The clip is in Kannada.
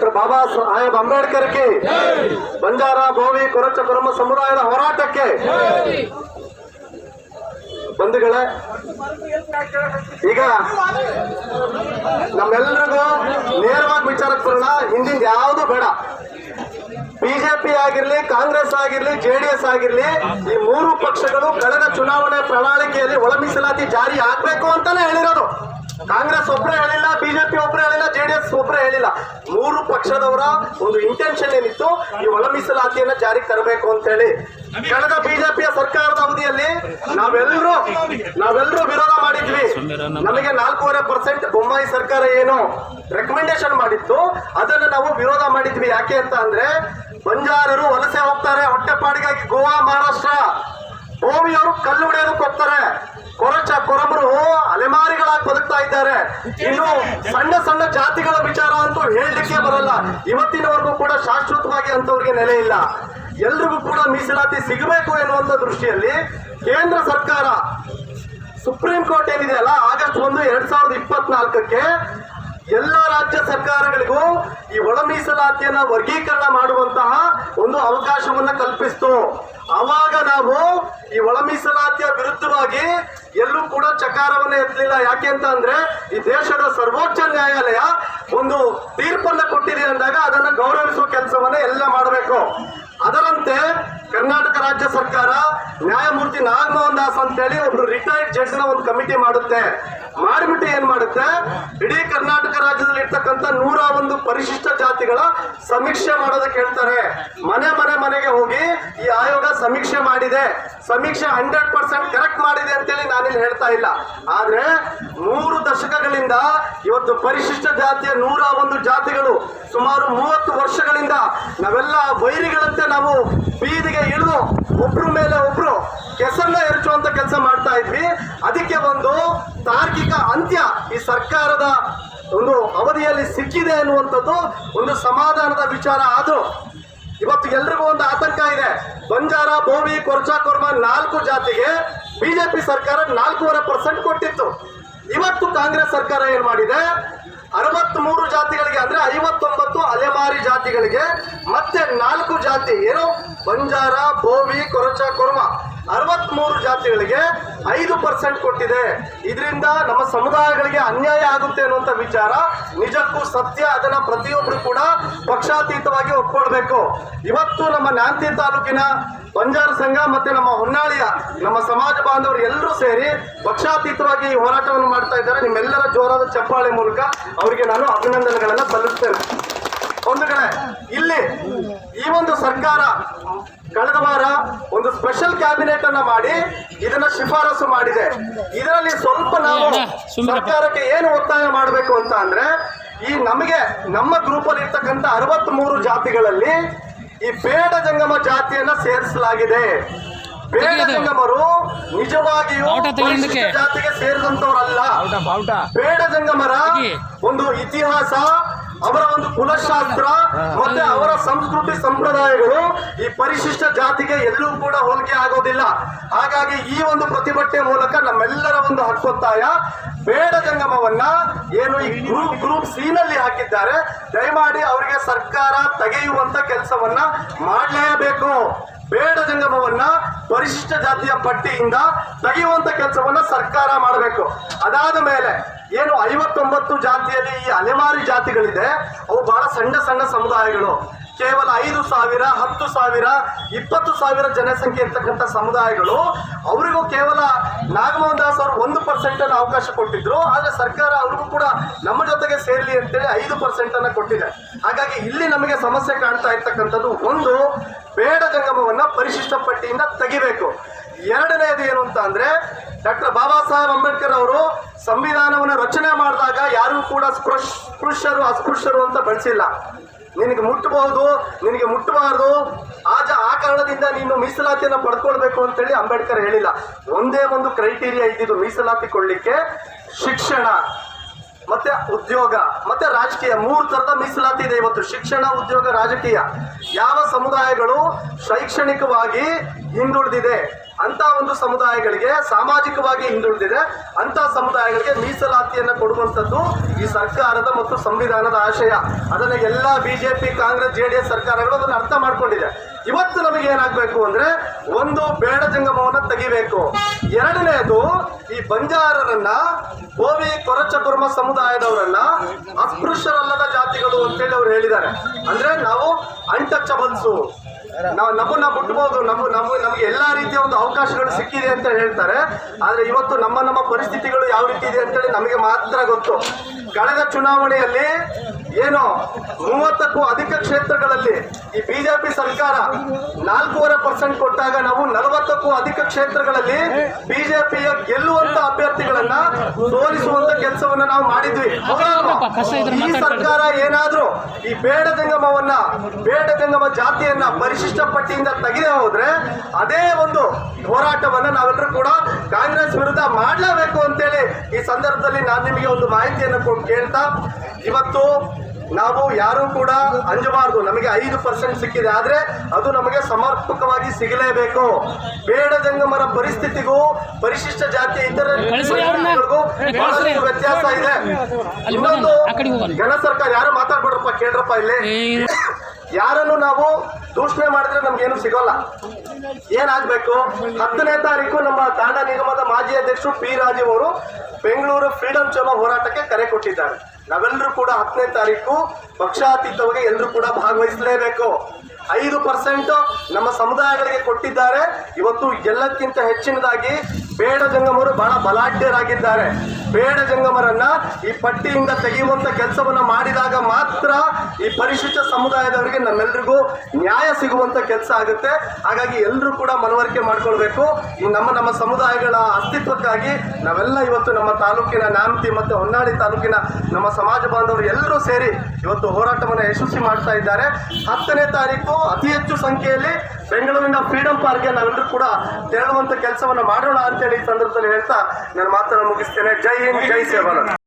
ಡಾಕ್ಟರ್ ಬಾಬಾ ಸಾಹೇಬ್ ಅಂಬೇಡ್ಕರ್ಗೆ, ಬಂಜಾರ ಭೋವಿ ಕೊರಚ, ಕುರುಮ ಸಮುದಾಯದ ಹೋರಾಟಕ್ಕೆ. ಬಂಧುಗಳೇ, ಈಗ ನಮ್ಮೆಲ್ಲರಿಗೂ ನೇರವಾಗಿ ವಿಚಾರಕ್ಕೆ ಬರೋಣ. ಹಿಂದಿನ ಯಾವುದು ಬೇಡ. ಬಿಜೆಪಿ ಆಗಿರ್ಲಿ, ಕಾಂಗ್ರೆಸ್ ಆಗಿರ್ಲಿ ಜೆಡಿಎಸ್ ಆಗಿರ್ಲಿ, ಈ ಮೂರು ಪಕ್ಷಗಳು ಕಳೆದ ಚುನಾವಣೆ ಪ್ರಣಾಳಿಕೆಯಲ್ಲಿ ಒಳ ಮೀಸಲಾತಿ ಜಾರಿ ಆಗ್ಬೇಕು ಅಂತಾನೆ ಹೇಳಿರೋದು. ಕಾಂಗ್ರೆಸ್ ಒಬ್ಬರೇ ಹೇಳಿಲ್ಲ, ಬಿಜೆಪಿ ಒಬ್ಬರೇ ಹೇಳಿಲ್ಲ ಜೆಡಿಎಸ್ ಒಬ್ಬರೇ ಹೇಳಿಲ್ಲ. ಮೂರು ಪಕ್ಷದವರ ಒಂದು ಇಂಟೆನ್ಷನ್ ಏನಿತ್ತು, ಈ ಒಳ ಮೀಸಲಾತಿಯನ್ನ ಜಾರಿಗೆ ತರಬೇಕು ಅಂತ ಹೇಳಿ ಕಳೆದ ಬಿಜೆಪಿಯ ಸರ್ಕಾರದ ಅವಧಿಯಲ್ಲಿ ನಾವೆಲ್ಲರೂ ನಾವೆಲ್ಲರೂ ವಿರೋಧ ಮಾಡಿದ್ವಿ. ನಮಗೆ ನಾಲ್ಕೂವರೆ ಪರ್ಸೆಂಟ್ ಬೊಮ್ಮಾಯಿ ಸರ್ಕಾರ ಏನು ರೆಕಮೆಂಡೇಶನ್ ಮಾಡಿತ್ತು, ಅದನ್ನು ನಾವು ವಿರೋಧ ಮಾಡಿದ್ವಿ. ಯಾಕೆ ಅಂತ ಅಂದ್ರೆ, ಬಂಜಾರರು ವಲಸೆ ಹೋಗ್ತಾರೆ, ಹೊಟ್ಟೆಪಾಡಿಗಾಗಿ ಗೋವಾ, ಮಹಾರಾಷ್ಟ್ರ. ಭೂಮಿಯವರು ಕಲ್ಲು ಹೊಡೆಯೋದಕ್ಕೆ ಹೋಗ್ತಾರೆ ಇದ್ದಾರೆ. ಇನ್ನು ಸಣ್ಣ ಸಣ್ಣ ಜಾತಿಗಳ ವಿಚಾರ ಅಂತೂ ಹೇಳಲಿಕ್ಕೆ ಬರಲ್ಲ. ಇವತ್ತಿನವರೆಗೂ ಕೂಡ ಶಾಶ್ವತವಾಗಿ ಅಂತವ್ರಿಗೆ ನೆಲೆ ಇಲ್ಲ. ಎಲ್ರಿಗೂ ಕೂಡ ಮೀಸಲಾತಿ ಸಿಗಬೇಕು ಎನ್ನುವಂತ ದೃಷ್ಟಿಯಲ್ಲಿ ಕೇಂದ್ರ ಸರ್ಕಾರ ಸುಪ್ರೀಂ ಕೋರ್ಟ್ ಏನಿದೆ ಅಲ್ಲ, ಆಗಸ್ಟ್ ಒಂದು, ಎರಡ್ ಸಾವಿರದ ಇಪ್ಪತ್ನಾಲ್ಕಕ್ಕೆ ಎಲ್ಲ ರಾಜ್ಯ ಸರ್ಕಾರಗಳಿಗೂ ಈ ಒಳ ಮೀಸಲಾತಿಯನ್ನ ವರ್ಗೀಕರಣ ಮಾಡುವಂತಹ ಒಂದು ಅವಕಾಶವನ್ನ ಕಲ್ಪಿಸಿತು. ಆವಾಗ ನಾವು ಈ ಒಳ ಮೀಸಲಾತಿಯ ವಿರುದ್ಧವಾಗಿ ಎಲ್ಲೂ ಕೂಡ ಚಕಾರವನ್ನ ಎತ್ತಲಿಲ್ಲ. ಯಾಕೆ ಅಂತ ಅಂದ್ರೆ ಈ ದೇಶದ ಸರ್ವೋಚ್ಚ ನ್ಯಾಯಾಲಯ ಒಂದು ತೀರ್ಪನ್ನ ಕೊಟ್ಟಿದೆ ಅಂದಾಗ ಅದನ್ನ ಗೌರವಿಸುವ ಕೆಲಸವನ್ನ ಎಲ್ಲ ಮಾಡಬೇಕು. ಅದರಂತೆ ರಾಜ್ಯ ಸರ್ಕಾರ ನ್ಯಾಯಮೂರ್ತಿ ನಾಗಮೋಹನ್ ದಾಸ್ ಅಂತೇಳಿ ಒಂದು ರಿಟೈರ್ಡ್ ಜಡ್ಜ್ನ ಒಂದು ಕಮಿಟಿ ಮಾಡುತ್ತೆ. ಮಾಡಿಬಿಟ್ಟು ಏನ್ ಮಾಡುತ್ತೆ? ಇಡೀ ಕರ್ನಾಟಕ ರಾಜ್ಯದಲ್ಲಿ ಇರ್ತಕ್ಕಂಥ ನೂರ ಒಂದು ಪರಿಶಿಷ್ಟ ಜಾತಿಗಳ ಸಮೀಕ್ಷೆ ಮಾಡೋದಕ್ಕೆ ಹೇಳ್ತಾರೆ. ಮನೆ ಮನೆ ಮನೆಗೆ ಹೋಗಿ ಈ ಆಯೋಗ ಸಮೀಕ್ಷೆ ಮಾಡಿದೆ. ಸಮೀಕ್ಷೆ ಹಂಡ್ರೆಡ್ ಪರ್ಸೆಂಟ್ ಕರೆಕ್ಟ್ ಮಾಡಿದೆ ಅಂತೇಳಿ ನಾನಿಲ್ಲಿ ಹೇಳ್ತಾ ಇಲ್ಲ. ಆದ್ರೆ ಮೂರು ದಶಕಗಳಿಂದ ಇವತ್ತು ಪರಿಶಿಷ್ಟ ಜಾತಿಯ ನೂರ ಒಂದು ಜಾತಿಗಳು ಸುಮಾರು ಮೂವತ್ತು ವರ್ಷಗಳಿಂದ ನಾವೆಲ್ಲ ವೈರಿಗಳಂತೆ ನಾವು ಬೀದಿಗೆ ಇಳಿದು ಒಬ್ರ ಮೇಲೆ ಒಬ್ರು ಕೆಸರನ್ನ ಎರಚುವಂತ ಕೆಲಸ ಮಾಡ್ತಾ ಇದ್ವಿ. ಅದಕ್ಕೆ ಒಂದು ತಾರ್ಕಿಕ ಅಂತ್ಯ ಈ ಸರ್ಕಾರದ ಒಂದು ಅವಧಿಯಲ್ಲಿ ಸಿಕ್ಕಿದೆ ಅನ್ನುವಂಥದ್ದು ಒಂದು ಸಮಾಧಾನದ ವಿಚಾರ ಆದ್ರೂ. ಇವತ್ತು ಎಲ್ರಿಗೂ ಒಂದು ಆತಂಕ ಇದೆ. ಬಂಜಾರ ಭೂಮಿ ಕೊರ್ಚಾ, ಕೊರ್ಮ ನಾಲ್ಕು ಜಾತಿಗೆ ಬಿಜೆಪಿ ಸರ್ಕಾರ ನಾಲ್ಕೂವರೆ ಪರ್ಸೆಂಟ್ ಕೊಟ್ಟಿತ್ತು. ಇವತ್ತು ಕಾಂಗ್ರೆಸ್ ಸರ್ಕಾರ ಏನ್ ಮಾಡಿದೆ? ಅರವತ್ತ್ ಮೂರು ಜಾತಿಗಳಿಗೆ ಅಂದ್ರೆ ಐವತ್ತೊಂಬತ್ತು ಅಲೆಮಾರಿ ಜಾತಿಗಳಿಗೆ ಮತ್ತೆ ನಾಲ್ಕು ಜಾತಿ. ಏನು? ಬಂಜಾರ, ಬೋವಿ, ಕೊರಚ, ಕೊರ್ಮ. ಅರವತ್ತ್ ಮೂರು ಜಾತಿಗಳಿಗೆ ಐದು ಪರ್ಸೆಂಟ್ ಕೊಟ್ಟಿದೆ. ಇದರಿಂದ ನಮ್ಮ ಸಮುದಾಯಗಳಿಗೆ ಅನ್ಯಾಯ ಆಗುತ್ತೆ ಅನ್ನುವಂಥ ವಿಚಾರ ನಿಜಕ್ಕೂ ಸತ್ಯ, ಅದನ್ನ ಪ್ರತಿಯೊಬ್ಬರು ಕೂಡ ಪಕ್ಷಾತೀತವಾಗಿ ಒಪ್ಕೊಳ್ಬೇಕು. ಇವತ್ತು ನಮ್ಮ ನ್ಯಾಂತಿ ತಾಲೂಕಿನ ಬಂಜಾರ ಸಂಘ ಮತ್ತೆ ನಮ್ಮ ಹೊನ್ನಾಳಿಯ ನಮ್ಮ ಸಮಾಜ ಬಾಂಧವರು ಎಲ್ಲರೂ ಸೇರಿ ಪಕ್ಷಾತೀತವಾಗಿ ಈ ಹೋರಾಟವನ್ನು ಮಾಡ್ತಾ ಇದ್ದಾರೆ. ನಿಮ್ಮೆಲ್ಲರ ಜೋರಾದ ಚಪ್ಪಾಳೆ ಮೂಲಕ ಅವರಿಗೆ ನಾನು ಅಭಿನಂದನೆಗಳನ್ನು ಸಲ್ಲಿಸ್ತೇನೆ. ಒಂದು ಕಡೆ ಇಲ್ಲಿ ಈ ಒಂದು ಸರ್ಕಾರ ಕಳೆದ ವಾರ ಒಂದು ಸ್ಪೆಷಲ್ ಕ್ಯಾಬಿನೆಟ್ ಅನ್ನ ಮಾಡಿ ಇದನ್ನ ಶಿಫಾರಸು ಮಾಡಿದೆ. ಇದರಲ್ಲಿ ಸ್ವಲ್ಪ ನಾವು ಸರ್ಕಾರಕ್ಕೆ ಏನು ಒತ್ತಾಯ ಮಾಡಬೇಕು ಅಂತ ಅಂದ್ರೆ ಈ ನಮಗೆ ನಮ್ಮ ಗ್ರೂಪ್ ಅಲ್ಲಿ ಇರ್ತಕ್ಕಂಥ ಅರವತ್ತ್ ಮೂರು ಜಾತಿಗಳಲ್ಲಿ ಈ ಬೇಡ ಜಂಗಮ ಜಾತಿಯನ್ನ ಸೇರಿಸಲಾಗಿದೆ. ಬೇಡ ಜಂಗಮರು ನಿಜವಾಗಿಯೂ ಜಾತಿಗೆ ಸೇರಿದಂತವರಲ್ಲ. ಬೇಡ ಜಂಗಮರ ಒಂದು ಇತಿಹಾಸ ಅವರ ಒಂದು ಕುಲಶಾಸ್ತ್ರ ಮತ್ತೆ ಅವರ ಸಂಸ್ಕೃತಿ ಸಂಪ್ರದಾಯಗಳು ಈ ಪರಿಶಿಷ್ಟ ಜಾತಿಗೆ ಎಲ್ಲೂ ಕೂಡ ಹೋಲಿಕೆ ಆಗೋದಿಲ್ಲ. ಹಾಗಾಗಿ ಈ ಒಂದು ಪ್ರತಿಭಟನೆ ಮೂಲಕ ನಮ್ಮೆಲ್ಲರ ಒಂದು ಹಕ್ಕೊತ್ತಾಯ. ಬೇಡ ಜಂಗಮವನ್ನ ಏನು ಈ ಗ್ರೂಪ್ ಗ್ರೂಪ್ ಸಿ ನಲ್ಲಿ ಹಾಕಿದ್ದಾರೆ. ದಯಮಾಡಿ ಅವರಿಗೆ ಸರ್ಕಾರ ತೆಗೆಯುವಂತ ಕೆಲಸವನ್ನ ಮಾಡಲೇಬೇಕು. ಬೇಡ ಜಂಗಮವನ್ನ ಪರಿಶಿಷ್ಟ ಜಾತಿಯ ಪಟ್ಟಿಯಿಂದ ತೆಗೆಯುವಂತ ಕೆಲಸವನ್ನ ಸರ್ಕಾರ ಮಾಡಬೇಕು. ಅದಾದ ಮೇಲೆ ಏನು ಐವತ್ತೊಂಬತ್ತು ಜಾತಿಯಲ್ಲಿ ಈ ಅಲೆಮಾರಿ ಜಾತಿಗಳಿದೆ, ಅವು ಬಹಳ ಸಣ್ಣ ಸಣ್ಣ ಸಮುದಾಯಗಳು. ಕೇವಲ ಐದು ಸಾವಿರ, ಹತ್ತು ಸಾವಿರ, ಇಪ್ಪತ್ತು ಸಾವಿರ ಜನಸಂಖ್ಯೆ ಇರ್ತಕ್ಕಂಥ ಸಮುದಾಯಗಳು. ಅವರಿಗೂ ಕೇವಲ ನಾಗಮೋಹನ್ ದಾಸ್ ಅವರು ಒಂದು ಪರ್ಸೆಂಟ್ ಅನ್ನು ಅವಕಾಶ ಕೊಟ್ಟಿದ್ರು. ಆದರೆ ಸರ್ಕಾರ ಅವ್ರಿಗೂ ಕೂಡ ನಮ್ಮ ಜೊತೆಗೆ ಸೇರಲಿ ಅಂತೇಳಿ ಐದು ಪರ್ಸೆಂಟನ್ನು ಕೊಟ್ಟಿದೆ. ಹಾಗಾಗಿ ಇಲ್ಲಿ ನಮಗೆ ಸಮಸ್ಯೆ ಕಾಣ್ತಾ ಇರ್ತಕ್ಕಂಥದ್ದು ಒಂದು ಬೇಡ ಜಂಗಮವನ್ನು ಪರಿಶಿಷ್ಟ ಪಟ್ಟಿಯಿಂದ ತೆಗಿಬೇಕು. ಎರಡನೇದು ಏನು ಅಂತ ಅಂದರೆ ಡಾಕ್ಟರ್ ಬಾಬಾ ಸಾಹೇಬ್ ಅಂಬೇಡ್ಕರ್ ಅವರು ಸಂವಿಧಾನವನ್ನು ರಚನೆ ಮಾಡಿದಾಗ ಯಾರೂ ಕೂಡ ಸ್ಪೃಶ್, ಸ್ಪೃಶ್ಯರು, ಅಸ್ಪೃಶ್ಯರು ಅಂತ ಬಳಸಿಲ್ಲ. ನಿನಗೆ ಮುಟ್ಟಬಹುದು ನಿನಗೆ ಮುಟ್ಟಬಾರದು ಆಜ ಆ ಕಾರಣದಿಂದ ನೀನು ಮೀಸಲಾತಿಯನ್ನು ಪಡ್ಕೊಳ್ಬೇಕು ಅಂತೇಳಿ ಅಂಬೇಡ್ಕರ್ ಹೇಳಿಲ್ಲ. ಒಂದೇ ಒಂದು ಕ್ರೈಟೀರಿಯಾ ಇದ್ದಿದ್ದು ಮೀಸಲಾತಿ ಕೊಡ್ಲಿಕ್ಕೆ ಶಿಕ್ಷಣ. ಮತ್ತೆ ಉದ್ಯೋಗ, ಮತ್ತೆ ರಾಜಕೀಯ ಮೂರು ತರದ ಮೀಸಲಾತಿ ಇದೆ ಇವತ್ತು. ಶಿಕ್ಷಣ, ಉದ್ಯೋಗ, ರಾಜಕೀಯ. ಯಾವ ಸಮುದಾಯಗಳು ಶೈಕ್ಷಣಿಕವಾಗಿ ಹಿಂದುಳಿದಿದೆ ಅಂತ ಒಂದು ಸಮುದಾಯಗಳಿಗೆ, ಸಾಮಾಜಿಕವಾಗಿ ಹಿಂದುಳಿದಿದೆ ಅಂತ ಸಮುದಾಯಗಳಿಗೆ ಮೀಸಲಾತಿಯನ್ನು ಕೊಡುವಂಥದ್ದು ಈ ಸರ್ಕಾರದ ಮತ್ತು ಸಂವಿಧಾನದ ಆಶಯ. ಅದನ್ನ ಎಲ್ಲ ಬಿಜೆಪಿ, ಕಾಂಗ್ರೆಸ್ ಜೆಡಿಎಸ್ ಸರ್ಕಾರಗಳು ಅದನ್ನು ಅರ್ಥ ಮಾಡ್ಕೊಂಡಿದೆ. ಇವತ್ತು ನಮಗೆ ಏನಾಗಬೇಕು ಅಂದ್ರೆ ಒಂದು ಬೇಡ ಜಂಗಮವನ್ನು ತೆಗಿಬೇಕು. ಎರಡನೆಯದು ಈ ಬಂಜಾರರನ್ನ ಗೋವಿ ಕೊರಚ ಕುರ್ಮ ಸಮುದಾಯದವರನ್ನ ಅಸ್ಪೃಶ್ಯರಲ್ಲದ ಜಾತಿಗಳು ಅಂತೇಳಿ ಅವ್ರು ಹೇಳಿದ್ದಾರೆ. ಅಂದ್ರೆ ನಾವು ಅನ್ಟಚಬಲ್ಸು ನಾವು ನಮ್ಮನ್ನ ಮುಟ್ಬೋದು, ನಮ್ಮ, ನಮಗೆ ನಮಗೆ ಎಲ್ಲಾ ರೀತಿಯ ಒಂದು ಅವಕಾಶಗಳು ಸಿಕ್ಕಿದೆ ಅಂತ ಹೇಳ್ತಾರೆ. ಆದ್ರೆ ಇವತ್ತು ನಮ್ಮ ನಮ್ಮ ಪರಿಸ್ಥಿತಿಗಳು ಯಾವ ರೀತಿ ಇದೆ ಅಂತೇಳಿ ನಮಗೆ ಮಾತ್ರ ಗೊತ್ತು. ಕಳೆದ ಚುನಾವಣೆಯಲ್ಲಿ ಏನು ಮೂವತ್ತಕ್ಕೂ ಅಧಿಕ ಕ್ಷೇತ್ರಗಳಲ್ಲಿ ಈ ಬಿಜೆಪಿ ಸರ್ಕಾರ ನಾಲ್ಕೂವರೆ ಪರ್ಸೆಂಟ್ ಕೊಟ್ಟಾಗ ನಾವು ನಲವತ್ತಕ್ಕೂ ಅಧಿಕ ಕ್ಷೇತ್ರಗಳಲ್ಲಿ ಬಿಜೆಪಿಯ ಗೆಲ್ಲುವಂತ ಅಭ್ಯರ್ಥಿಗಳನ್ನ ತೋರಿಸುವಂತ ಕೆಲಸವನ್ನ ನಾವು ಮಾಡಿದ್ವಿ. ಈ ಸರ್ಕಾರ ಏನಾದ್ರೂ ಈ ಬೇಡ ಜಂಗಮವನ್ನ ಬೇಡ ಜಂಗಮ ಜಾತಿಯನ್ನ ಪರಿಶಿಷ್ಟ ಪಟ್ಟಿಯಿಂದ ತೆಗೆದೇ ಹೋದ್ರೆ ಅದೇ ಒಂದು ಹೋರಾಟವನ್ನ ನಾವೆಲ್ಲರೂ ಕೂಡ ಕಾಂಗ್ರೆಸ್ ವಿರುದ್ಧ ಮಾಡಲೇಬೇಕು ಅಂತೇಳಿ ಈ ಸಂದರ್ಭದಲ್ಲಿ ನಾನು ನಿಮಗೆ ಒಂದು ಮಾಹಿತಿಯನ್ನು ಕೇಳ್ತಾ ಇವತ್ತು ನಾವು ಯಾರು ಕೂಡ ಅಂಜಬಾರ್ದು. ನಮಗೆ ಐದು ಪರ್ಸೆಂಟ್ ಸಿಕ್ಕಿದೆ. ಆದ್ರೆ ಅದು ನಮಗೆ ಸಮರ್ಪಕವಾಗಿ ಸಿಗಲೇಬೇಕು. ಬೇಡ ಜಂಗಮರ ಪರಿಸ್ಥಿತಿಗೂ ಪರಿಶಿಷ್ಟ ಜಾತಿ ಇತರ ವ್ಯತ್ಯಾಸ ಇದೆ. ಇನ್ನೊಂದು. ಜನ ಸರ್ಕಾರ ಯಾರು ಮಾತಾಡ್ಬಿಡ್ರಪ್ಪ ಕೇಳ್ರಪ್ಪ ಇಲ್ಲಿ. ಯಾರನ್ನು ನಾವು ದೂಷಣೆ ಮಾಡಿದ್ರೆ ನಮ್ಗೇನು ಸಿಗೋಲ್ಲ. ಏನಾಗಬೇಕು? ಹತ್ತನೇ ತಾರೀಕು ನಮ್ಮ ತಾಂಡ ನಿಗಮದ ಮಾಜಿ ಅಧ್ಯಕ್ಷರು ಪಿ ರಾಜೀವ್ ಅವರು ಬೆಂಗಳೂರು ಫ್ರೀಡಂ ಚಲೋ ಹೋರಾಟಕ್ಕೆ ಕರೆ ಕೊಟ್ಟಿದ್ದಾರೆ. ನಾವೆಲ್ಲರೂ ಕೂಡ ಹತ್ತನೇ ತಾರೀಕು ಪಕ್ಷಾತೀತವಾಗಿ ಎಲ್ಲರೂ ಕೂಡ ಭಾಗವಹಿಸಲೇಬೇಕು. ಐದು ಪರ್ಸೆಂಟ್ ನಮ್ಮ ಸಮುದಾಯಗಳಿಗೆ ಕೊಟ್ಟಿದ್ದಾರೆ. ಇವತ್ತು ಎಲ್ಲಕ್ಕಿಂತ ಹೆಚ್ಚಿನದಾಗಿ ಬೇಡ ಜಂಗಮರು ಬಹಳ ಬಲಾಢ್ಯರಾಗಿದ್ದಾರೆ. ಬೇಡ ಜಂಗಮರನ್ನ ಈ ಪಟ್ಟಿಯಿಂದ ತೆಗೆಯುವಂತ ಕೆಲಸವನ್ನ ಮಾಡಿದಾಗ ಮಾತ್ರ ಈ ಪರಿಶಿಷ್ಟ ಸಮುದಾಯದವರಿಗೆ ನಮ್ಮೆಲ್ರಿಗೂ ನ್ಯಾಯ ಸಿಗುವಂತ ಕೆಲಸ ಆಗುತ್ತೆ. ಹಾಗಾಗಿ ಎಲ್ಲರೂ ಕೂಡ ಮನವರಿಕೆ ಮಾಡ್ಕೊಳ್ಬೇಕು. ಈ ನಮ್ಮ ನಮ್ಮ ಸಮುದಾಯಗಳ ಅಸ್ತಿತ್ವಕ್ಕಾಗಿ ನಾವೆಲ್ಲ ಇವತ್ತು ನಮ್ಮ ತಾಲೂಕಿನ ನ್ಯಾಮತಿ ಮತ್ತು ಹೊನ್ನಾಳಿ ತಾಲೂಕಿನ ನಮ್ಮ ಸಮಾಜ ಬಾಂಧವರು ಎಲ್ಲರೂ ಸೇರಿ ಇವತ್ತು ಹೋರಾಟವನ್ನು ಯಶಸ್ವಿ ಮಾಡ್ತಾ ಇದ್ದಾರೆ. ಹತ್ತನೇ ತಾರೀಕು ಅತಿ ಹೆಚ್ಚು ಸಂಖ್ಯೆಯಲ್ಲಿ ಬೆಂಗಳೂರಿನ ಫ್ರೀಡಂ ಪಾರ್ಕ್ಗೆ ನಾವೆಲ್ಲರೂ ಕೂಡ ತೆರಳುವಂತ ಕೆಲಸವನ್ನು ಮಾಡೋಣ ಅಂತೇಳಿ ಈ ಸಂದರ್ಭದಲ್ಲಿ ಹೇಳ್ತಾ ನಾನು ಮಾತನ್ನು ಮುಗಿಸ್ತೇನೆ. ಜೈ जय सेवालाल